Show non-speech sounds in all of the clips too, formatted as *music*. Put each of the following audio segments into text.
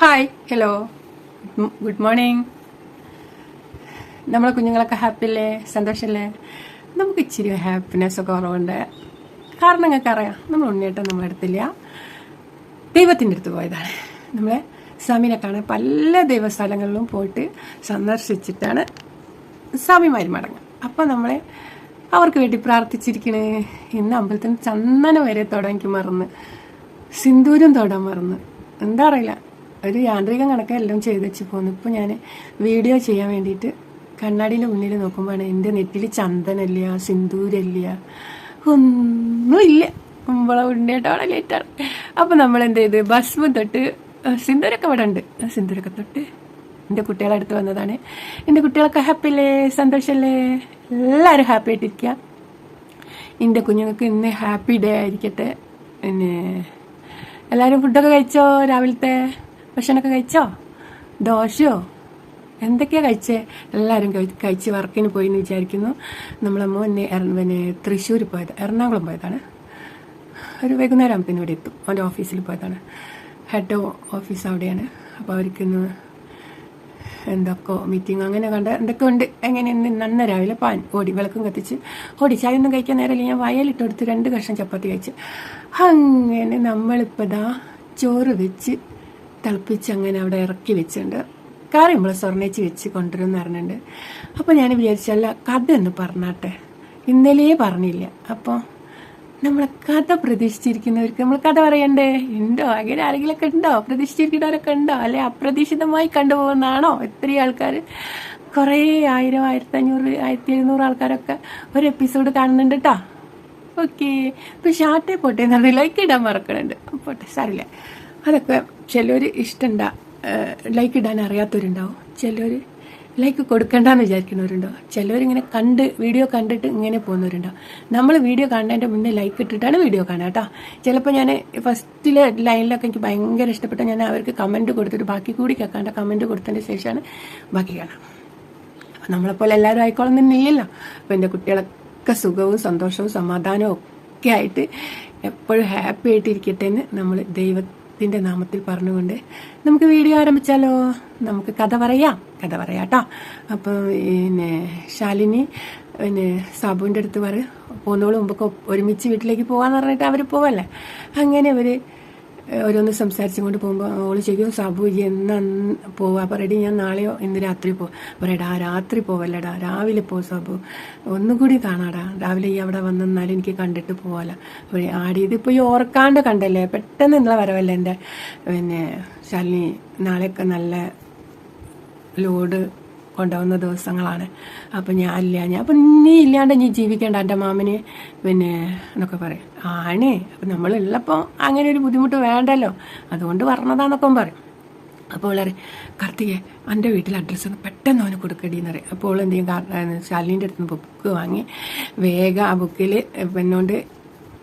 Hi hello good morning നമ്മളെ കുഞ്ഞുങ്ങളൊക്കെ happy അല്ലേ സന്തോഷമല്ലേ നമുക്ക് ഇച്ചിരി ഹാപ്പിനെസ് ഒക്കെ കുറവുണ്ട്. കാരണം നിങ്ങൾക്ക് അറിയാം നമ്മൾ ഉണ്ണിയേട്ടൻ നമ്മളെ അടുത്തില്ല. ദൈവത്തിന്റെ അടുത്ത് പോയതാണ്. നമ്മളെ സ്വാമിനെ കാണാൻ പല ദൈവസ്ഥലങ്ങളിലും പോയിട്ട് സന്ദർശിച്ചിട്ടാണ് സ്വാമിമാർ മടങ്ങുക അപ്പോൾ നമ്മളെ അവർക്ക് വേണ്ടി പ്രാർത്ഥിച്ചിരിക്കണേ. ഇന്ന് അമ്പലത്തിന് ചന്ദനം വരെ തുടങ്ങി മറന്ന് സിന്ദൂരം തൊടാൻ മറന്ന്. എന്താ അറിയില്ല. ഒരു യാന്ത്രികം കണക്കെ എല്ലാം ചെയ്ത് വെച്ച് പോന്നു. ഇപ്പോൾ ഞാൻ വീഡിയോ ചെയ്യാൻ വേണ്ടിയിട്ട് കണ്ണാടിന്റെ മുന്നിൽ നോക്കുമ്പോഴാണ് എന്റെ നെറ്റിൽ ചന്ദനല്ല സിന്ദൂരമില്ല ഒന്നുമില്ല. കുമ്പളം ഉണ്ടേട്ടാണ് ലേറ്റാണ്. അപ്പോൾ നമ്മൾ എന്ത് ചെയ്ത് ബസ് തൊട്ട് സിന്ദൂരൊക്കെ ഇവിടെ ഉണ്ട്. സിന്ദൂരൊക്കെ തൊട്ട് എന്റെ കുട്ടികളെ അടുത്ത് വന്നതാണ്. എന്റെ കുട്ടികളൊക്കെ ഹാപ്പി അല്ലേ സന്തോഷമല്ലേ എല്ലാവരും ഹാപ്പി ആയിട്ടിരിക്കുക എന്റെ കുഞ്ഞുങ്ങൾക്ക് ഇന്ന് ഹാപ്പി ഡേ ആയിരിക്കട്ടെ. പിന്നെ എല്ലാവരും ഫുഡൊക്കെ കഴിച്ചോ രാവിലത്തെ? ഭക്ഷണമൊക്കെ കഴിച്ചോ? ദോശയോ? എന്തൊക്കെയാണ് കഴിച്ചേ? എല്ലാവരും കഴി- കഴിച്ച് വർക്കിന് പോയി എന്ന് വിചാരിക്കുന്നു. നമ്മളെ മോനെ പിന്നെ തൃശ്ശൂർ പോയത് എറണാകുളം പോയതാണ്. ഒരു വൈകുന്നേരം ആകുമ്പോൾ ഇവിടെ എത്തും. അവന്റെ ഓഫീസിൽ പോയതാണ്. ഹെഡ് ഓഫീസ് അവിടെയാണ്. അപ്പോൾ അവർക്കിന്ന് എന്തൊക്കെ മീറ്റിംഗ് അങ്ങനെ കണ്ട എന്തൊക്കെ ഉണ്ട്? എങ്ങനെ നന്ന രാവിലെ പാൻ ഓടി വിളക്കും കത്തിച്ച് ഓടി. ചായ ഒന്നും കഴിക്കാൻ നേരമില്ല. ഞാൻ വയലിട്ട് കൊടുത്ത് രണ്ട് കഷ്ണം ചപ്പാത്തി കഴിച്ച്. അങ്ങനെ നമ്മളിപ്പോൾ ദാ ചോറ് വെച്ച് തിളപ്പിച്ച് അങ്ങനെ അവിടെ ഇറക്കി വെച്ചിട്ടുണ്ട്. കറി നമ്മൾ സ്വർണേച്ച് വെച്ച് കൊണ്ടുവരുമെന്ന് പറഞ്ഞിട്ടുണ്ട് അപ്പോൾ ഞാൻ വിചാരിച്ചല്ല കഥ എന്ന് പറഞ്ഞാട്ടെ? ഇന്നലെയേ പറഞ്ഞില്ല. അപ്പോൾ നമ്മൾ കഥ പ്രതീക്ഷിച്ചിരിക്കുന്നവർക്ക് നമ്മൾ കഥ പറയണ്ടേ? ഉണ്ടോ? അങ്ങനെ ആരെങ്കിലൊക്കെ ഉണ്ടോ? പ്രതീക്ഷിച്ചിരിക്കുന്നവരൊക്കെ ഉണ്ടോ? അല്ലെ അപ്രതീക്ഷിതമായി കണ്ടുപോകുന്നതാണോ? എത്രയും ആൾക്കാർ കുറേ ആയിരം ആയിരത്തി അഞ്ഞൂറ് ആയിരത്തി എഴുന്നൂറ് ആൾക്കാരൊക്കെ ഒരു എപ്പിസോഡ് കാണുന്നുണ്ട് കേട്ടോ ഓക്കെ. ഇപ്പം ഷാർട്ടേ പോട്ടെ എന്ന് ലൈക്ക് ഇടാൻ മറക്കണുണ്ട്. പോട്ടെ സാരില്ല അതൊക്കെ ചിലർ ഇഷ്ടണ്ട ലൈക്ക് ഇടാൻ അറിയാത്തവരുണ്ടാവും. ചിലർ ലൈക്ക് കൊടുക്കണ്ടെന്ന് വിചാരിക്കുന്നവരുണ്ടാവും. ചിലവരിങ്ങനെ കണ്ട് വീഡിയോ കണ്ടിട്ട് ഇങ്ങനെ പോകുന്നവരുണ്ടാവും. നമ്മൾ വീഡിയോ കാണുന്നതിന്റെ മുന്നേ ലൈക്ക് ഇട്ടിട്ടാണ് വീഡിയോ കാണുക കേട്ടോ. ചിലപ്പോൾ ഞാൻ ഫസ്റ്റിലെ ലൈനിലൊക്കെ എനിക്ക് ഭയങ്കര ഇഷ്ടപ്പെട്ട ഞാൻ അവർക്ക് കമന്റ് കൊടുത്തിട്ട് ബാക്കി കൂടി കേൾക്കാണ്ട് കമന്റ് കൊടുത്തതിന്റെ ശേഷമാണ് ബാക്കി കാണാം. അപ്പം നമ്മളെപ്പോലെ എല്ലാവരും ആയിക്കോളം തന്നെയില്ലല്ലോ അപ്പം എന്റെ കുട്ടികളൊക്കെ സുഖവും സന്തോഷവും സമാധാനവും ഒക്കെ ആയിട്ട് എപ്പോഴും ഹാപ്പി ആയിട്ടിരിക്കട്ടെ എന്ന് നമ്മൾ ദൈവത്തിന്റെ നാമത്തിൽ പറഞ്ഞുകൊണ്ട് നമുക്ക് വീഡിയോ ആരംഭിച്ചാലോ? നമുക്ക് കഥ പറയാം. കഥ പറയാം കേട്ടോ അപ്പം പിന്നെ ശാലിനി പിന്നെ സാബുവിന്റെ അടുത്ത് പറ പോകുന്നോളും മുമ്പൊക്കെ ഒരുമിച്ച് വീട്ടിലേക്ക് പോകാന്ന് പറഞ്ഞിട്ട് അവർ പോവല്ലേ? അങ്ങനെ അവർ ഓരോന്ന് സംസാരിച്ചും കൊണ്ട് പോകുമ്പോൾ ഓൾ ചോദിക്കും സാബു എന്നാ പോവാ. പറയടി ഞാൻ നാളെയോ ഇന്ന് രാത്രി പോവാം. പറയടാ രാത്രി പോവല്ലടാ. രാവിലെ പോ സാബു. ഒന്നും കൂടി കാണാടാ. രാവിലെ ഈ അവിടെ വന്നെന്നാലും എനിക്ക് കണ്ടിട്ട് പോവാല. ആടി ഇതിപ്പോൾ ഈ ഓർക്കാണ്ട് കണ്ടല്ലേ? പെട്ടെന്ന് ഇന്നലെ വരവല്ലേ എന്റെ പിന്നെ ശാലിനി നാളെയൊക്കെ നല്ല ലോഡ് കൊണ്ടുപോകുന്ന ദിവസങ്ങളാണ്. അപ്പം ഞാൻ ഇല്ല. ഞാൻ അപ്പം നീ ഇല്ലാണ്ട് നീ ജീവിക്കേണ്ട. എന്റെ മാമന് പിന്നെ എന്നൊക്കെ പറയും. ആണ്. അപ്പം നമ്മളുള്ളപ്പോൾ അങ്ങനെ ഒരു ബുദ്ധിമുട്ട് വേണ്ടല്ലോ. അതുകൊണ്ട് പറഞ്ഞതാന്നൊക്കെ പറയും. അപ്പോൾ വളരെ കാർത്തികെ എന്റെ വീട്ടിൽ അഡ്രസ്സ് ഒന്ന് പെട്ടെന്ന് അവന് കൊടുക്കടി എന്ന് പറയും അപ്പോൾ എന്ത് ചെയ്യും ശാലിന്റെ അടുത്ത് ബുക്ക് വാങ്ങി. വേഗം ആ ബുക്കിൽ പിന്നോണ്ട്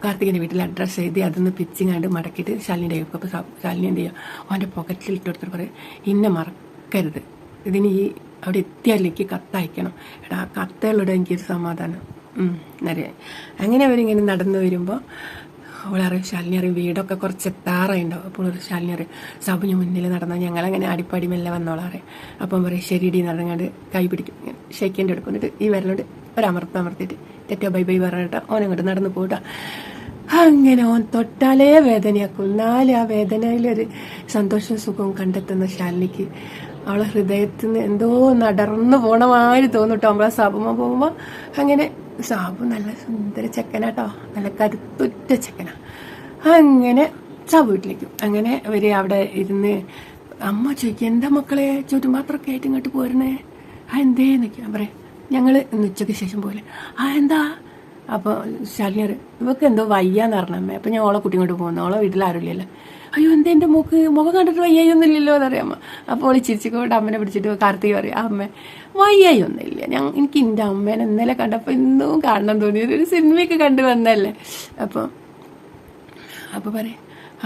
കാർത്തികന്റെ വീട്ടിൽ അഡ്രസ്സ് എഴുതി അതൊന്ന് പിച്ചിങ്ങാണ്ട് മടക്കിയിട്ട് ശാലിന്റെ കയ്യിൽ അപ്പോൾ ശാലിനി എന്ത് ചെയ്യുക അവന്റെ പോക്കറ്റിൽ ഇട്ട് കൊടുത്തിട്ട് പറയും ഇന്നെ മറക്കരുത്. ഇതിന് ഈ അവിടെ എത്തിയാലേക്ക് കത്തയക്കണം. എടാ ആ എനിക്കൊരു സമാധാനം. നിറയെ അങ്ങനെ അവരിങ്ങനെ നടന്നു വരുമ്പോൾ അവളറിയും ശാലിനി അറിയും വീടൊക്കെ കുറച്ച് എത്താറായിണ്ടാവും. അപ്പോൾ ഒരു ശാലിനി അറിയും സബിന് മുന്നിൽ നടന്നാൽ ഞങ്ങളങ്ങനെ അടിപ്പടി മെല്ലെ വന്നോളാറിയും അപ്പം പറയും ശരിടി നടങ്ങാണ്ട് കൈ പിടിക്കും. ഷെയ്ക്കേന്റെ എടുക്കും. എന്നിട്ട് ഈ വരലോട് ഒരമർത്ത് അമർത്തിയിട്ട് തെറ്റോ ബൈ ബൈ പറഞ്ഞിട്ട് ഓനങ്ങോട്ട് നടന്നു പോട്ടാ അങ്ങനെ ഓൻ തൊട്ടാലേ വേദനയാക്കും എന്നാലും ആ വേദനയിലൊരു സന്തോഷവും സുഖവും കണ്ടെത്തുന്ന ശാലിനിക്ക് അവളെ ഹൃദയത്തിൽ നിന്ന് എന്തോ നടന്നു പോണ മാതിരി തോന്നിട്ടോ. നമ്മളെ സാബുമ്മ പോകുമ്പോൾ അങ്ങനെ സാബു നല്ല സുന്ദര ചെക്കനാട്ടോ. നല്ല കരുത്തുറ്റ ചെക്കനാ. അങ്ങനെ സാബു വീട്ടിലേക്ക്. അങ്ങനെ അവർ അവിടെ ഇരുന്ന് അമ്മ ചോദിക്കും എന്താ മക്കളെ? ചുറ്റുപാത്രമൊക്കെ ആയിട്ട് ഇങ്ങോട്ട് പോരണേ ആ എന്തേ നിൽക്കും ഞാൻ പറയാം ഞങ്ങൾ ഇന്ന് ഉച്ചയ്ക്ക് ശേഷം പോലെ ആ എന്താ? അപ്പോൾ ശാലിനിയർ ഇവക്ക് എന്തോ വയ്യാന്ന് പറഞ്ഞമ്മേ അപ്പം ഞാൻ ഓളെ കുട്ടി ഇങ്ങോട്ട് പോകുന്നു. ഓളെ വീട്ടിൽ ആരുമില്ലല്ലോ അയ്യോ എന്താ എന്റെ മൂക്ക്? മുഖം കണ്ടിട്ട് വയ്യായൊന്നുമില്ലല്ലോ എന്നറിയാമ്മ അപ്പോൾ ചിരിച്ചുകൊണ്ട് അമ്മനെ പിടിച്ചിട്ട് കാർത്തിക് പറയും അമ്മ വയ്യായൊന്നുമില്ല ഞാൻ എനിക്ക് എന്റെ അമ്മേനെ ഇന്നലെ കണ്ടപ്പോൾ ഇന്നും കാണണം തോന്നിയത് ഒരു സിനിമയൊക്കെ കണ്ടു വന്നല്ലേ അപ്പോൾ അപ്പോൾ പറയും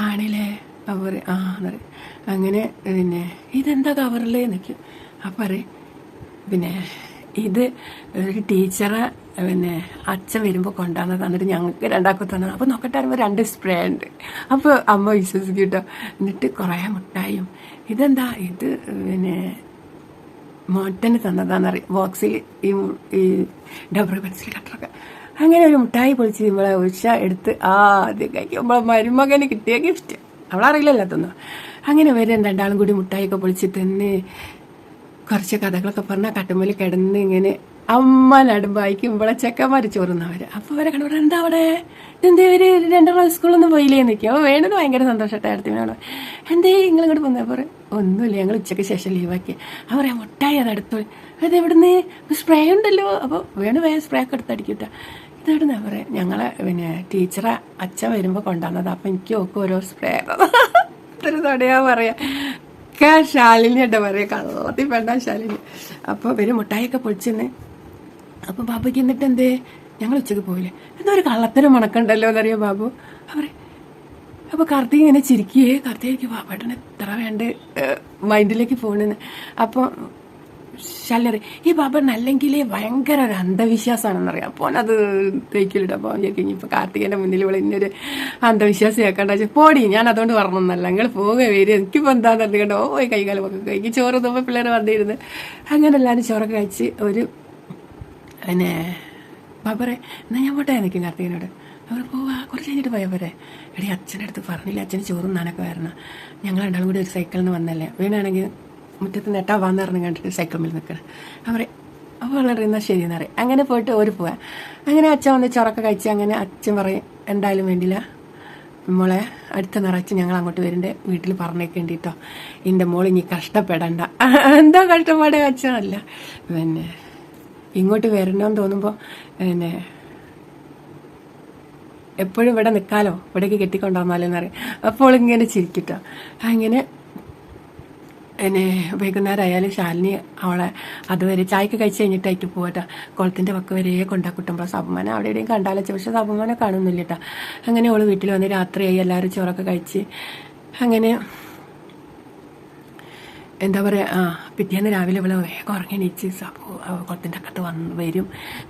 ആണില്ലേ? അപ്പോൾ പറയും ആ എന്നറിയും അങ്ങനെ പിന്നെ ഇതെന്താ കവറിലേ നിൽക്കും അപ്പം പറയും പിന്നെ ഇത് ഒരു ടീച്ചറെ പിന്നെ അച്ഛൻ വരുമ്പോൾ കൊണ്ടാന്ന് തന്നിട്ട് ഞങ്ങൾക്ക് രണ്ടാക്കും തന്നെ. അപ്പോൾ നോക്കട്ടെ വരുമ്പോൾ രണ്ട് സ്പ്രേ ഉണ്ട്. അപ്പോൾ അമ്മ വിശ്വസിക്കും കേട്ടോ എന്നിട്ട് കുറേ മുട്ടായും. ഇതെന്താ? ഇത് പിന്നെ മോട്ടന് തന്നതാണെന്നറിയാം ബോക്സിൽ ഈ ഈ ഡബിൾ പെൻസിൽ കട്ടറൊക്കെ. അങ്ങനെ ഒരു മുട്ടായി പൊളിച്ച് നമ്മളെ ഉഷ എടുത്ത് ആദ്യം കഴിക്കും. നമ്മളെ മരുമകന് കിട്ടിയ ഗിഫ്റ്റ് അവളറിയില്ലല്ലോ അതൊന്നും. അങ്ങനെ വരും രണ്ടാളും കൂടി മുട്ടായിയൊക്കെ പൊളിച്ച് തിന്ന് കുറച്ച് കഥകളൊക്കെ പറഞ്ഞാൽ കട്ടുമ്മൽ കിടന്ന് ഇങ്ങനെ അമ്മ നടുമ്പായിക്കും ഇവിടെ ചെക്കന്മാർ ചോറുന്നവര്. അപ്പൊ അവരെ കണ്ടു എന്താ അവിടെ? എന്തേ ഇവർ സ്കൂളിൽ സ്കൂളൊന്നും പോയില്ലേ നിൽക്കും അപ്പോൾ വേണ്ടത് ഭയങ്കര സന്തോഷട്ടെ അടുത്തിനോട് എന്തേ നിങ്ങൾ ഇങ്ങോട്ട് പോകുന്നത് അപ്പോൾ ഒന്നുമില്ല ഞങ്ങൾ ഉച്ചയ്ക്ക് ശേഷം ലീവാക്കി അവർ മുട്ടായി അത് അടുത്തു അത് എവിടുന്ന്? സ്പ്രേ ഉണ്ടല്ലോ. അപ്പോൾ വേണു വേ സ്പ്രേ ഒക്കെ എടുത്തടിക്കട്ടെ ഇതെവിടുന്നാ പറയാം ഞങ്ങളെ പിന്നെ ടീച്ചറെ അച്ഛൻ വരുമ്പോൾ കൊണ്ടുവന്നത്. അപ്പം എനിക്ക് ഒക്കെ ഓരോ സ്പ്രേ ഒരു തടയാ പറയാ. ഒക്കെ ശാലിനി എന്താ പറയാ കള്ളത്തിൽ പെണ്ണ ശാലിനി. അപ്പോൾ ഇവർ മുട്ടായിയൊക്കെ പൊളിച്ചെന്നെ അപ്പോൾ ബാബുക്ക് എന്നിട്ട് എന്തേ? ഞങ്ങൾ ഉച്ചയ്ക്ക് പോയില്ലേ. എന്താ ഒരു കള്ളത്തരം മണക്കണ്ടല്ലോ എന്നറിയോ ബാബു? അവരെ അപ്പൊ കാർത്തിക് ഇങ്ങനെ ചിരിക്കുകയെ. കാർത്തികയ്ക്ക് ബാബേട്ടന് എത്ര വേണ്ട മൈൻഡിലേക്ക് പോകണെന്ന് അപ്പോൾ ശല്ലറി. ഈ ബാബൻ അല്ലെങ്കിൽ ഭയങ്കര ഒരു അന്ധവിശ്വാസമാണെന്നറിയാം അപ്പോൾ അത് തേക്കിലിട്ട് അപ്പോൾ വിചാരിക്കും. ഇനിയിപ്പോൾ കാർത്തികന്റെ മുന്നിൽ ഇവിടെ ഇന്നൊരു അന്ധവിശ്വാസം കേൾക്കണ്ട വെച്ചാൽ പോടി ഞാൻ അതുകൊണ്ട് പറഞ്ഞൊന്നല്ല. നിങ്ങൾ പോവുക വരും എനിക്കിപ്പോൾ ഓ പോയി കൈകാലമൊക്കെ കഴിക്കും ചോറ് തുമ്പോൾ പിള്ളേർ വന്നിരുന്ന് അങ്ങനെ എല്ലാവരും ചോറൊക്കെ കഴിച്ച് ഒരു പിന്നെ ബാബറെ എന്നാ ഞാൻ പോട്ടെ നിൽക്കും കാർത്തികനോട് അവർ പോവാ. കുറച്ച് കഴിഞ്ഞിട്ട് പോയാൽ പോരെ. എടി അച്ഛന്റെ അടുത്ത് പറഞ്ഞില്ല അച്ഛൻ ചോറും നാനൊക്കെ വരണം. ഞങ്ങൾ രണ്ടാളും കൂടി ഒരു സൈക്കിളിൽ നിന്ന് വന്നല്ലേ. വീണാണെങ്കിൽ മുറ്റത്ത് നെട്ടാ വന്ന് പറഞ്ഞു കണ്ടിട്ട് സൈക്കിൾ മേൽ നിൽക്കണം അവർ അപ്പോൾ വളരെ എന്നാൽ ശരി എന്ന് പറയും. അങ്ങനെ പോയിട്ട് ഒരു പോവാ. അങ്ങനെ അച്ഛൻ വന്ന് ചോറൊക്കെ കഴിച്ച് അങ്ങനെ അച്ഛൻ പറയും എന്തായാലും വേണ്ടില്ല. മോളെ അടുത്ത നിറച്ച് ഞങ്ങൾ അങ്ങോട്ട് വരുന്നുണ്ട് വീട്ടിൽ പറഞ്ഞേക്കേണ്ടിട്ടോ എന്റെ മോൾ ഇനി കഷ്ടപ്പെടണ്ട. *laughs* എന്താ കഷ്ടപ്പാട്? അച്ഛനല്ല. പിന്നെ ഇങ്ങോട്ട് വരണമെന്ന് തോന്നുമ്പോൾ പിന്നെ എപ്പോഴും ഇവിടെ നിൽക്കാലോ ഇവിടേക്ക് കെട്ടിക്കൊണ്ടുവന്നാലോ എന്നറിയാം അപ്പോൾ ഇങ്ങനെ ചിരിക്കട്ടോ അങ്ങനെ എന്നെ വൈകുന്നേരം ആയാലും ശാലിനി അവളെ അതുവരെ ചായക്ക് കഴിച്ച് കഴിഞ്ഞിട്ടായിട്ട് പോകട്ടെ കുളത്തിന്റെ പക്ക വരെ കൊണ്ടാക്കുട്ടുമ്പോൾ സബുമാനെ. അവിടെ എവിടെയും കണ്ടാലോ പക്ഷെ സബുമാനെ കാണുന്നില്ല കേട്ടോ അങ്ങനെ അവൾ വീട്ടിൽ വന്ന് രാത്രിയായി എല്ലാവരും ചോറൊക്കെ കഴിച്ച് അങ്ങനെ എന്താ പറയുക ആ പിറ്റേന്ന് രാവിലെ ഇവിടെ വേഗം ഉറങ്ങി എണീച്ച് സബു കുളത്തിന്റെ അക്കത്ത് വന്ന് വരും.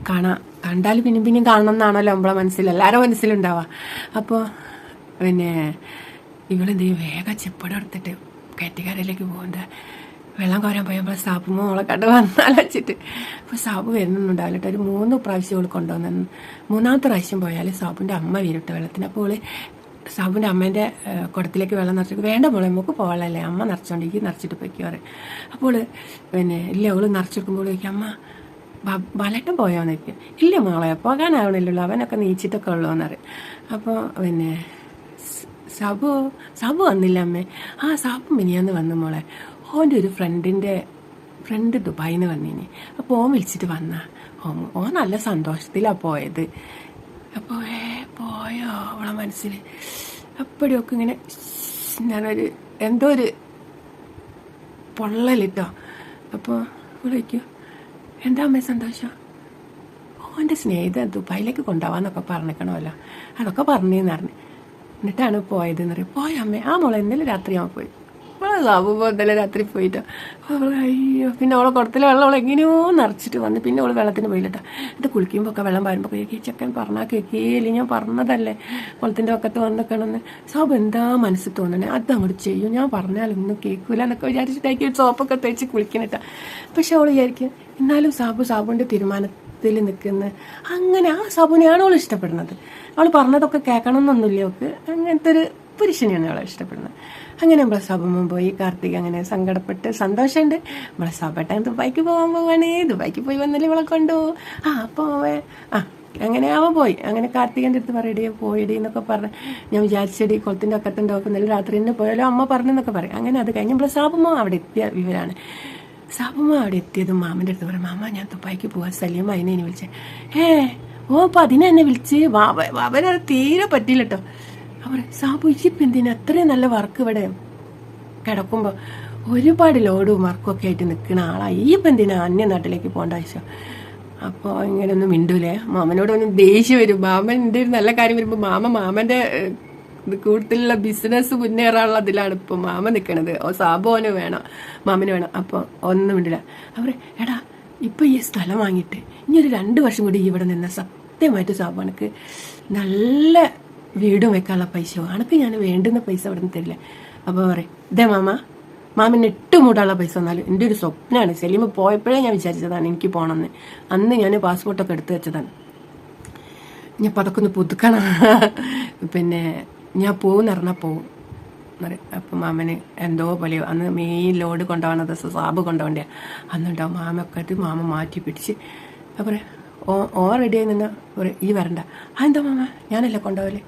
കാണാം കണ്ടാൽ പിന്നെയും പിന്നെയും കാണണം എന്നാണല്ലോ നമ്മളെ മനസ്സിൽ. എല്ലാവരുടെ മനസ്സിലുണ്ടാവുക അപ്പോൾ പിന്നെ ഇവളെന്ത് വേഗം ചെപ്പടം എടുത്തിട്ട് കയറ്റുകാരിലേക്ക് പോകുന്നത് വെള്ളം കോരാൻ പോയപ്പോൾ സാബ് മോളെ കണ്ട് വന്നാൽ വെച്ചിട്ട് അപ്പോൾ സാബ് വരുന്നുണ്ടാവില്ല കേട്ടോ. ഒരു മൂന്ന് പ്രാവശ്യം അവൾ കൊണ്ടുവന്നു. മൂന്നാമത്തെ പ്രാവശ്യം പോയാൽ സാബുന്റെ അമ്മ വീരിട്ട് വെള്ളത്തിന്. അപ്പോൾ അവൾ സാബുവിന്റെ അമ്മേന്റെ കുടത്തിലേക്ക് വെള്ളം നിറച്ചിട്ട് വേണ്ട മോളെ നമുക്ക് പോകാനല്ലേ അമ്മ നിറച്ചോണ്ടെങ്കിൽ നിറച്ചിട്ട് പോയിക്കാറ് അപ്പോൾ പിന്നെ ഇല്ല അവൾ നിറച്ചെടുക്കുമ്പോൾ ചോദിക്കും അമ്മ വലട്ടം പോയോ എന്നൊക്കെ ഇല്ല മോളെ പോകാനാവണില്ലല്ലോ. അവനൊക്കെ നീച്ചിട്ടൊക്കെ ഉള്ളൂന്ന് എന്നറിയാം അപ്പോൾ പിന്നെ സാബു സാബു വന്നില്ല അമ്മേ. ആ സാബു മിനിയാന്ന് വന്നു മോളെ. ഓന്റെ ഒരു ഫ്രണ്ടിന്റെ ഫ്രണ്ട് ദുബായിൽ നിന്ന് വന്നിനി. അപ്പോൾ ഓൻ വിളിച്ചിട്ട് വന്നാ. ഓൻ ഓൻ നല്ല സന്തോഷത്തിലാണ് പോയത്. അപ്പോൾ ഏ പോയോ അവളെ മനസ്സിൽ അപ്പോഴൊക്കെ ഇങ്ങനെ ഞാനൊരു എന്തോ ഒരു പൊള്ളലിട്ടോ. അപ്പോൾ വിളിക്കൂ എന്താ അമ്മേ സന്തോഷം? ഓന്റെ സ്നേഹിതൻ ദുബായിലേക്ക് കൊണ്ടുപോകാന്നൊക്കെ പറഞ്ഞേക്കണമല്ലോ അതൊക്കെ പറഞ്ഞു പറഞ്ഞു എന്നിട്ടാണ് പോയതെന്ന് പറയും. പോയ അമ്മ ആ മോളെ ഇന്നലെ രാത്രി അവൻ പോയി. അവളെ സാബുമ്പോൾ ഇന്നലെ രാത്രി പോയിട്ടോ. അവൾ അയ്യോ പിന്നെ അവളെ കുടത്തിൽ വെള്ളം അവൾ എങ്ങനെയോ നിറച്ചിട്ട് വന്ന് പിന്നെ അവൾ വെള്ളത്തിന് പോയില്ലട്ടോ. ഇത് കുളിക്കുമ്പോൾ ഒക്കെ വെള്ളം പാരുമ്പോൾ കേൾക്കി ചെക്കൻ പറഞ്ഞാൽ കേൾക്കിയില്ല ഞാൻ പറഞ്ഞതല്ലേ കുളത്തിന്റെ പക്കത്ത് വന്നിക്കണമെന്ന് സാബ് എന്താ മനസ്സിൽ തോന്നണേ? അത് അങ്ങോട്ട് ചെയ്യും. ഞാൻ പറഞ്ഞാലൊന്നും കേൾക്കൂല എന്നൊക്കെ വിചാരിച്ചിട്ടായിരിക്കും സോപ്പൊക്കെ തേച്ച് കുളിക്കണിട്ടാ. പക്ഷെ അവൾ വിചാരിക്കും എന്നാലും സാബു സാബുവിന്റെ തീരുമാനത്തിൽ നിൽക്കുന്ന അങ്ങനെ ആ സബുനെയാണ് അവൾ ഇഷ്ടപ്പെടുന്നത്. അവൾ പറഞ്ഞതൊക്കെ കേൾക്കണം എന്നൊന്നുമില്ല അവൾക്ക്. അങ്ങനത്തെ ഒരു പുരുഷനെയാണ് അവളെ ഇഷ്ടപ്പെടുന്നത്. അങ്ങനെ നമ്മളെ സഭമം പോയി കാർത്തിക് അങ്ങനെ സങ്കടപ്പെട്ട് സന്തോഷമുണ്ട്. നമ്മളെ സഭട്ടൻ ദുബായിക്ക് പോകാൻ പോവാണ് ദുബായിക്ക് പോയി വന്നല്ലേ ഇവളെ കൊണ്ടോ. ആ പോവേ ആ അങ്ങനെ അവൻ പോയി. അങ്ങനെ കാർത്തികന്റെ അടുത്ത് പറയടി പോയിടി എന്നൊക്കെ പറഞ്ഞ് ഞാൻ വിചാരിച്ചടി കുളത്തിന്റെ ഒക്കെ ഇന്നലെ രാത്രി തന്നെ പോയാലോ അമ്മ പറഞ്ഞെന്നൊക്കെ പറയും. അങ്ങനെ അത് കഴിഞ്ഞ് നമ്മളെ സാബമ്മ അവിടെ എത്തിയ വിവരമാണ് സാബമ്മ അവിടെ എത്തിയതും മാമന്റെ അടുത്ത് പറയും മാമ ഞാൻ തുപ്പായിക്ക് സലീം അതിനെ ഇനി വിളിച്ചേ. ഏ ഓ അപ്പം അതിനെ എന്നെ വിളിച്ച് അവരത് തീരെ പറ്റില്ല കേട്ടോ അവർ സാബു ഇപ്പം എന്തിനാ? അത്രയും നല്ല വർക്ക് ഇവിടെ കിടക്കുമ്പോൾ ഒരുപാട് ലോഡും വർക്കും ഒക്കെ ആയിട്ട് നിൽക്കുന്ന ആളാണ് ഈ ഇപ്പം എന്തിനാ അന്യ നാട്ടിലേക്ക് പോകേണ്ട ആവശ്യം? അപ്പോൾ ഇങ്ങനെയൊന്നും മിണ്ടൂലേ. മാമനോടൊന്നും ദേഷ്യം വരും. മാമന്റെ ഒരു നല്ല കാര്യം വരുമ്പോൾ മാമ മാമന്റെ ഇത് കൂടുതലുള്ള ബിസിനസ് മുന്നേറാനുള്ള അതിലാണ് ഇപ്പൊ മാമ നിൽക്കണത് ഓ സാബോന് വേണം മാമന് വേണം. അപ്പോൾ ഒന്നും മിണ്ടില്ല. അവർ എടാ ഇപ്പം ഈ സ്ഥലം വാങ്ങിയിട്ട് ഇനി ഒരു രണ്ട് വർഷം കൂടി ഇവിടെ നിന്ന സത്യമായിട്ട് സാബു നല്ല വീടും വെക്കാനുള്ള പൈസ അനക്ക് ഞാൻ വേണ്ടുന്ന പൈസ അവിടെ നിന്ന് തരില്ല. അപ്പോൾ പറയും ഇതേ മാമ മാമിന് എട്ട് മൂടാനുള്ള പൈസ തന്നാലും എന്റെ ഒരു സ്വപ്നമാണ് സെലിമ പോയപ്പോഴേ ഞാൻ വിചാരിച്ചതാണ് എനിക്ക് പോകണമെന്ന് അന്ന് ഞാൻ പാസ്പോർട്ടൊക്കെ എടുത്തു വെച്ചതാണ്. ഞാൻ അതൊക്കെ ഒന്ന് പുതുക്കണം. പിന്നെ ഞാൻ പോവും പറഞ്ഞാൽ പോവും. പറയും. അപ്പം മാമന് എന്തോ പോലെ അന്ന് മെയിൻ ലോഡ് കൊണ്ടുപോകണത് സാബ് കൊണ്ടുപോകണ്ടേ. അന്നുണ്ടാവും മാമൊക്കെ ആയിട്ട് മാമ മാറ്റി പിടിച്ച്. അപ്പം ഓ ഓ റെഡിയായി നിന്ന്. പറയും ഈ വരണ്ട. ആ എന്താ മാമ? ഞാനല്ലേ കൊണ്ടുപോകൽ?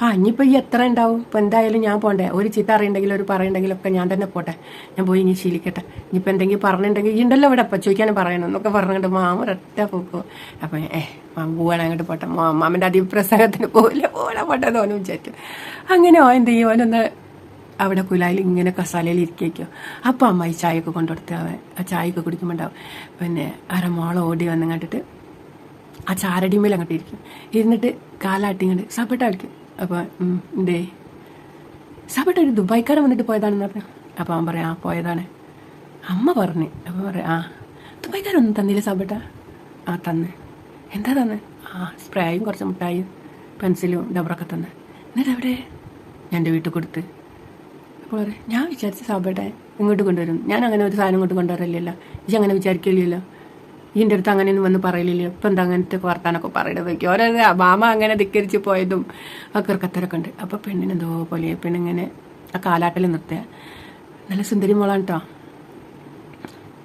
ആ ഇനിയിപ്പോൾ ഈ എത്ര ഉണ്ടാവും? ഇപ്പം എന്തായാലും ഞാൻ പോണ്ടേ? ഒരു ചീത്ത അറിയണ്ടെങ്കിലും ഒരു പറയണ്ടെങ്കിലും ഒക്കെ ഞാൻ തന്നെ പോട്ടെ. ഞാൻ പോയി ഇനി ശീലിക്കട്ടെ. ഇനിയിപ്പോൾ എന്തെങ്കിലും പറഞ്ഞിട്ടുണ്ടെങ്കിൽ ഈ ഉണ്ടല്ലോ ഇവിടെ അപ്പം ചോദിക്കാനും പറയണം. എന്നൊക്കെ പറഞ്ഞിട്ട് മാമ ഒരൊറ്റ പോക്കോ. അപ്പം ഏ മാമ പോവാണ് അങ്ങോട്ട് പോട്ടെ. മാമന്റെ അതിപ്രസംഗത്തിന് പോകില്ല പോകണം പോട്ടെ തോന്നും വിചാരിച്ചു അങ്ങനെ ഓ എന്ത് ചെയ്യും? ഓനൊന്ന് അവിടെ കുലായിൽ ഇങ്ങനെ കസാലയിൽ ഇരിക്കോ അപ്പം അമ്മായി ചായയൊക്കെ കൊണ്ടുകൊടുത്ത് അവൻ ആ ചായയൊക്കെ കുടിക്കുമ്പോണ്ടാവും. പിന്നെ അര അരമോളം ഓടി വന്നങ്ങട്ടിട്ട് ആ ചാരടിമേൽ ഇരിക്കും. ഇരുന്നിട്ട് കാലാട്ടി ഇങ്ങോട്ട് സപ്പട്ട അടിക്കും അപ്പോൾ എന്തേ? സപ്പട്ട ഒരു ദുബായ്ക്കാരൻ വന്നിട്ട് പോയതാണെന്ന് പറഞ്ഞു. അപ്പോൾ അവൻ പറയാം ആ പോയതാണ്. അമ്മ പറഞ്ഞു. അപ്പോൾ പറയാം ആ ദുബായ്ക്കാരൊന്നും തന്നില്ല സപ്പട്ട ആ തന്ന്. എന്താ തന്ന്? ആ സ്പ്രേയും കുറച്ച് മുട്ടായും പെൻസിലും ഡബറൊക്കെ തന്നെ. എന്നിട്ട് അവിടെ എന്റെ വീട്ടിൽ കൊടുത്ത്. അപ്പോൾ പറയാം ഞാൻ വിചാരിച്ച സാബേട്ടെ ഇങ്ങോട്ട് കൊണ്ടുവരും. ഞാൻ അങ്ങനെ ഒരു സാധനം ഇങ്ങോട്ട് കൊണ്ടുവരില്ലല്ലോ ഇജ അങ്ങനെ വിചാരിക്കില്ലല്ലോ ഇതിന്റെ അടുത്ത് അങ്ങനെയൊന്നും വന്ന് പറയില്ലല്ലോ ഇപ്പം എന്താ അങ്ങനത്തെ വർത്താനൊക്കെ പറയണത് നോക്കി. ഓരോ മാമ അങ്ങനെ ധിക്കരിച്ച് പോയതും ഒക്കെ കത്തരൊക്കെ ഉണ്ട്. അപ്പോൾ പെണ്ണിനെന്തോ പോലെ പെണ്ണിങ്ങനെ ആ കാലാട്ടിൽ നിർത്തുക. നല്ല സുന്ദരി മോളാണ് കേട്ടോ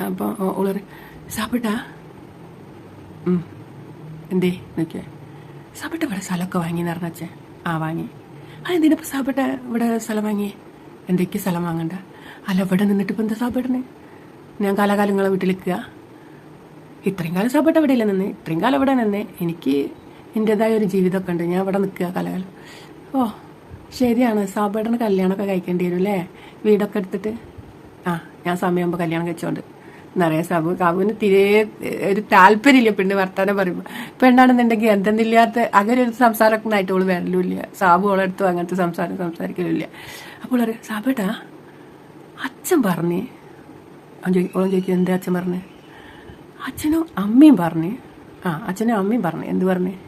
അപ്പോൾ ഓൾ സാപ്പിട്ടാ എന്തേ? നോക്കിയേ. സാപ്പിട്ട ഇവിടെ സ്ഥലമൊക്കെ വാങ്ങി പറഞ്ഞേ ആ വാങ്ങി. ആ എന്തിനപ്പോൾ സാപ്പിട്ട ഇവിടെ സ്ഥലം വാങ്ങി എന്തൊക്കെ സ്ഥലം വാങ്ങണ്ട? അല്ല ഇവിടെ നിന്നിട്ട് ഇപ്പം എന്താ സാപ്പിടണേ ഞാൻ കാലാകാലങ്ങളെ വീട്ടിലിരിക്കുക ഇത്രയും കാലം സാപ്പിട്ട അവിടെ ഇല്ല നിന്ന്? ഇത്രയും കാലം ഇവിടെ നിന്ന്? എനിക്ക് എന്റെതായ ഒരു ജീവിതമൊക്കെ ഉണ്ട്. ഞാൻ ഇവിടെ നിൽക്കുക കാലകാലം. ഓ ശരിയാണ്. സാബേട്ടന് കല്യാണമൊക്കെ കഴിക്കേണ്ടി വരും അല്ലേ? വീടൊക്കെ എടുത്തിട്ട്. ആ ഞാൻ സമയമാകുമ്പോൾ കല്യാണം കഴിച്ചോണ്ട്. എന്നറിയാം സാബു സാബുവിന് തീരെ ഒരു താല്പര്യമില്ല. പെണ്ണ് വർത്താനം പറയുമ്പോൾ. പെണ്ണാണെന്നുണ്ടെങ്കിൽ എന്തെന്നില്ലാത്ത അങ്ങനെ ഒരു സംസാരമൊക്കെ ആയിട്ട് അവൾ വരലുമില്ല. സാബു അവളെടുത്തും അങ്ങനത്തെ സംസാരം സംസാരിക്കലില്ല. അപ്പോൾ അറിയാം സാബേട്ടാ അച്ഛൻ പറഞ്ഞേ. അവൻ ചോദിക്കും ഓളം ചോദിക്കും എന്താ അച്ഛൻ പറഞ്ഞേ? അച്ഛനും അമ്മയും പറഞ്ഞേ. ആ അച്ഛനും അമ്മയും പറഞ്ഞേ. എന്തു പറഞ്ഞേ?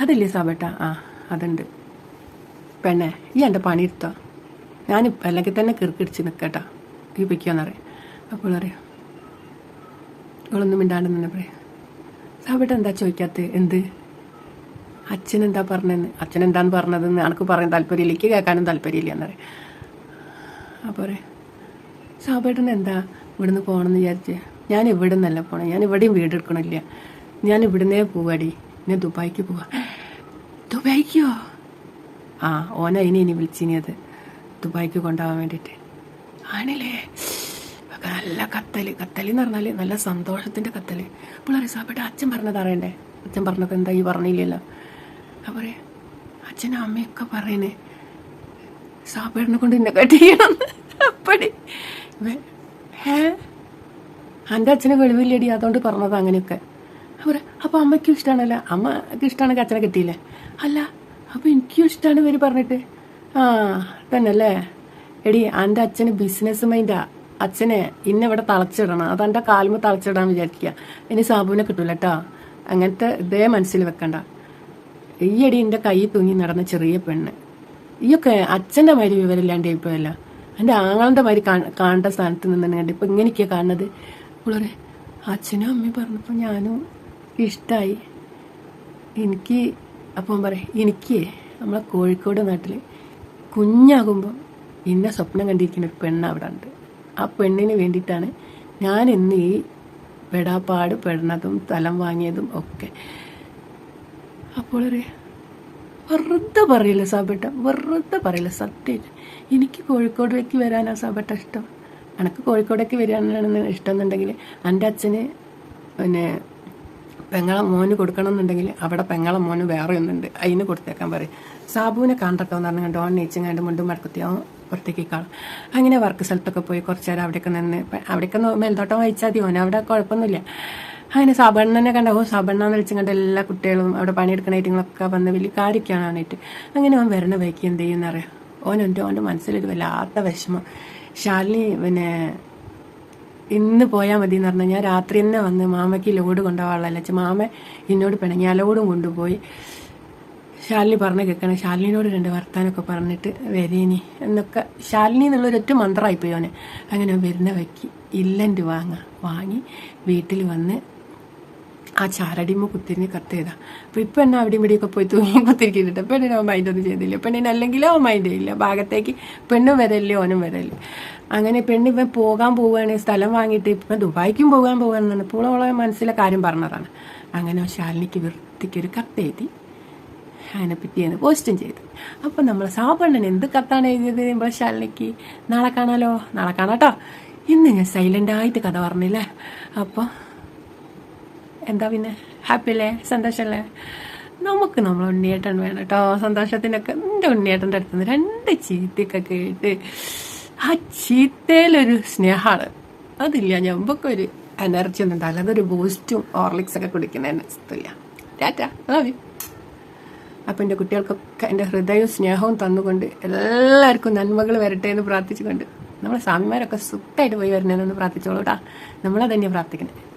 അതില്ലേ സാബേട്ട? ആ അതുണ്ട്. പെണ്ണെ ഈ എന്റെ പണിയെടുത്തോ ഞാൻ അല്ലെങ്കിൽ തന്നെ കിറുക്കിടിച്ച് നിൽക്കട്ടാ. ഈ പൊയ്ക്കോന്നറിയാം അപ്പോൾ അറിയാം ഇവളൊന്നും മിണ്ടാണ്ട് തന്നെ പറയാം. സാബേട്ട എന്താ ചോദിക്കാത്ത? എന്ത്? അച്ഛൻ എന്താ പറഞ്ഞതെന്ന്? അച്ഛൻ എന്താന്ന് പറഞ്ഞതെന്ന് എനിക്ക് പറയാൻ താല്പര്യമില്ല എനിക്ക് കേൾക്കാനും താല്പര്യമില്ല എന്നറിയാം അപ്പോൾ പറയാം. സാബേട്ടൻ എന്താ ഇവിടുന്ന് പോകണമെന്ന് വിചാരിച്ച്? ഞാൻ ഇവിടെ നിന്നല്ല പോണേ. ഞാൻ ഇവിടെയും വീട് എടുക്കണില്ല ഞാൻ ഇവിടുന്നേ പോവാടി. ഞാൻ ദുബായിക്ക് പോവാ. ദുബായിക്കോ? ആ ഓന ഇനി ഇനി വിളിച്ചിനി അത്. ദുബായിക്ക് കൊണ്ടുപോകാൻ വേണ്ടിയിട്ട് ആണല്ലേ? നല്ല കത്തൽ. കത്തൽ എന്ന് പറഞ്ഞാൽ നല്ല സന്തോഷത്തിന്റെ കത്തൽ. പിള്ളേർ സാപ്പിട്ട് അച്ഛൻ പറഞ്ഞത് അറിയണ്ടേ? അച്ഛൻ പറഞ്ഞത് എന്താ ഈ പറഞ്ഞില്ലല്ലോ. അപ്പോൾ അച്ഛനും അമ്മയൊക്കെ പറയണേ. സാബേടിനെ കൊണ്ട് എന്നെ കട്ട് ചെയ്യണം. *laughs* അപ്പടി. ഏ എന്റെ അച്ഛന് വെളിവില്ലടി അതുകൊണ്ട് പറഞ്ഞത് അങ്ങനെയൊക്കെ. അവർ അപ്പോൾ അമ്മയ്ക്കും ഇഷ്ടമാണല്ലോ അമ്മയ്ക്ക് ഇഷ്ടമാണെങ്കിൽ അച്ഛനെ കിട്ടിയില്ലേ? അല്ല അപ്പോൾ എനിക്കും ഇഷ്ടമാണ് ഇവർ പറഞ്ഞിട്ട്. ആ തന്നെ അല്ലേ എടി എന്റെ അച്ഛന് ബിസിനസ് മൈൻഡാ അച്ഛനെ ഇന്ന ഇവിടെ തളച്ചിടണം. അത് എന്റെ കാലുമ തളച്ചിടാൻ വിചാരിക്കുക. ഇനി സാബുവിനെ കിട്ടൂല കേട്ടോ അങ്ങനത്തെ ഇതേ മനസ്സിൽ വെക്കണ്ട. ഈയടി എന്റെ കൈ തൂങ്ങി നടന്ന ചെറിയ പെണ്ണ്. ഈയൊക്കെ അച്ഛന്റെ മാതിരി വിവരമില്ലാണ്ട് ഇപ്പോഴല്ല എന്റെ ആങ്ങളുടെ മാതിരി കാണേണ്ട സ്ഥാനത്ത് നിന്നുണ്ട് ഇപ്പം ഇങ്ങനെയൊക്കെയാണ് കാണുന്നത്. പിള്ളേരെ അച്ഛനും അമ്മയും പറഞ്ഞപ്പോൾ ഞാനും ഇഷ്ടമായി എനിക്ക് അപ്പം പറയാം എനിക്ക് നമ്മളെ കോഴിക്കോട് നാട്ടിൽ കുഞ്ഞാകുമ്പോൾ ഇന്ന സ്വപ്നം കണ്ടിരിക്കുന്ന പെണ്ണ് അവിടെ ഉണ്ട്. ആ പെണ്ണിന് വേണ്ടിയിട്ടാണ് ഞാൻ ഇന്ന് ഈ പെടാപ്പാട് പെടുന്നതും തലം വാങ്ങിയതും ഒക്കെ. അപ്പോൾ വെറുതെ പറയില്ല സാബേട്ട? വെറുതെ പറയില്ല? സത്യമില്ല എനിക്ക് കോഴിക്കോടേക്ക് വരാനാണ് സാബേട്ട ഇഷ്ടം. എനിക്ക് കോഴിക്കോടേക്ക് വരികയാണെന്ന് ഇഷ്ടം എന്നുണ്ടെങ്കിൽ എന്റെ അച്ഛന് പിന്നെ പെങ്ങളെ മോന് കൊടുക്കണം എന്നുണ്ടെങ്കിൽ അവിടെ പെങ്ങളെ മോന് വേറെ ഒന്നുണ്ട്. അതിന് കൊടുത്തേക്കാൻ പറയും. സാബുവിനെ കണ്ടട്ടോ എന്ന് പറഞ്ഞു കണ്ടോ? നീച്ചും കണ്ട് മുണ്ടും മടക്കത്തിയോ പുറത്തേക്ക് കാണും അങ്ങനെ വർക്ക് സ്ഥലത്തൊക്കെ പോയി കുറച്ച് നേരം അവിടെയൊക്കെ നിന്ന്. അവിടെയൊക്കെ മേൽത്തോട്ടം വായിച്ചാൽ മതി. ഓനെ അവിടെ കുഴപ്പമൊന്നുമില്ല. അങ്ങനെ സാബണ്ണനെ കണ്ട ഓ സാബണ്ണ വിളിച്ചും കണ്ട എല്ലാ കുട്ടികളും അവിടെ പണിയെടുക്കുന്ന ഐറ്റങ്ങളൊക്കെ വന്ന് വലിയ കാര്യക്കാണ് അങ്ങനെ അവൻ വരണ വൈക്കി എന്ത് ചെയ്യുന്നറിയാം ഓൻ ഓന്റെ മനസ്സിലൊരു വല്ലാത്ത വിഷമം. ശാലിനി പിന്നെ ഇന്ന് പോയാൽ മതി എന്ന് പറഞ്ഞാൽ ഞാൻ രാത്രി തന്നെ വന്ന് മാമയ്ക്ക് ലോഡ് കൊണ്ടുപോകാനുള്ള അല്ല മാമ എന്നോട് പിണങ്ങി ആ ലോഡും കൊണ്ടുപോയി. ശാലിനി പറഞ്ഞ് കേൾക്കണം ശാലിനിയോട് രണ്ട് വർത്താനൊക്കെ പറഞ്ഞിട്ട് വരേനി. എന്നൊക്കെ ശാലിനി എന്നുള്ളൊരൊറ്റ മന്ത്രമായിപ്പോയി അവനെ. അങ്ങനെ വരുന്ന വയ്ക്ക് ഇല്ലന്റ് വാങ്ങാം വാങ്ങി വീട്ടിൽ വന്ന് ആ ചാരടിമ കുത്തിരിഞ്ഞ് കത്തേതാ. ചെയ്താ അപ്പൊ ഇപ്പൊ എന്നെ അവിടെയും ഇവിടെയൊക്കെ പോയി തൂങ്ങി കുത്തിരിക്കുന്നുണ്ട്. പെണ്ണിന് അവൻ മൈൻഡ് ഒന്നും ചെയ്തില്ല. പെണ്ണിന് അല്ലെങ്കിൽ അവൻ മൈൻഡ് ചെയ്യില്ല. ഭാഗത്തേക്ക് പെണ്ണും വരല്ലേ ഓനും വരല്ലേ. അങ്ങനെ പെണ്ണ് ഇപ്പം പോകാൻ പോവുകയാണ്. സ്ഥലം വാങ്ങിയിട്ട് ഇപ്പം ദുബായിക്കും പോകാൻ പോകാനെന്നാണ് ഇപ്പോൾ മനസ്സിലെ കാര്യം പറഞ്ഞതാണ്. അങ്ങനെ ശാലിനിക്ക് വൃത്തിക്ക് ഒരു കത്ത് എഴുതി. അതിനെ പറ്റിയാണ് പോസ്റ്റും ചെയ്തു. അപ്പം നമ്മൾ സാബണ്ണൻ എന്ത് കത്താണ് എഴുതിയത് നമ്മളെ ശാലിനിക്ക്? നാളെ കാണാലോ? നാളെ കാണാട്ടോ ഇന്ന് ഞാൻ സൈലന്റ് ആയിട്ട് കഥ പറഞ്ഞില്ലേ? അപ്പോൾ എന്താ പിന്നെ? ഹാപ്പി അല്ലേ? സന്തോഷമല്ലേ നമുക്ക് നമ്മൾ ഉണ്ണിയേട്ടൻ വേണം കേട്ടോ സന്തോഷത്തിനൊക്കെ എന്റെ ഉണ്ണിയേട്ടന്റെ അടുത്ത് നിന്ന് രണ്ട് ചീത്തയൊക്കെ കേട്ട് ആ ചീത്തയിലൊരു സ്നേഹമാണ് അതില്ല ഞമ്പൊക്കെ എനർജി ഒന്നും ഉണ്ടാവില്ല. അതൊരു ബൂസ്റ്റും ഓർലിക്സ് ഒക്കെ ഇഷ്ടമില്ല. ടാറ്റ ലവ് യു അപ്പം എന്റെ കുട്ടികൾക്കൊക്കെ എന്റെ ഹൃദയവും സ്നേഹവും തന്നുകൊണ്ട് എല്ലാവർക്കും നന്മകൾ വരട്ടെ എന്ന് പ്രാർത്ഥിച്ചുകൊണ്ട് നമ്മളെ സ്വാമിമാരൊക്കെ സുഖമായിട്ട് പോയി വരണേന്നൊന്ന് പ്രാർത്ഥിച്ചോളൂ കേട്ടാ നമ്മളതന്നെ പ്രാർത്ഥിക്കണേ.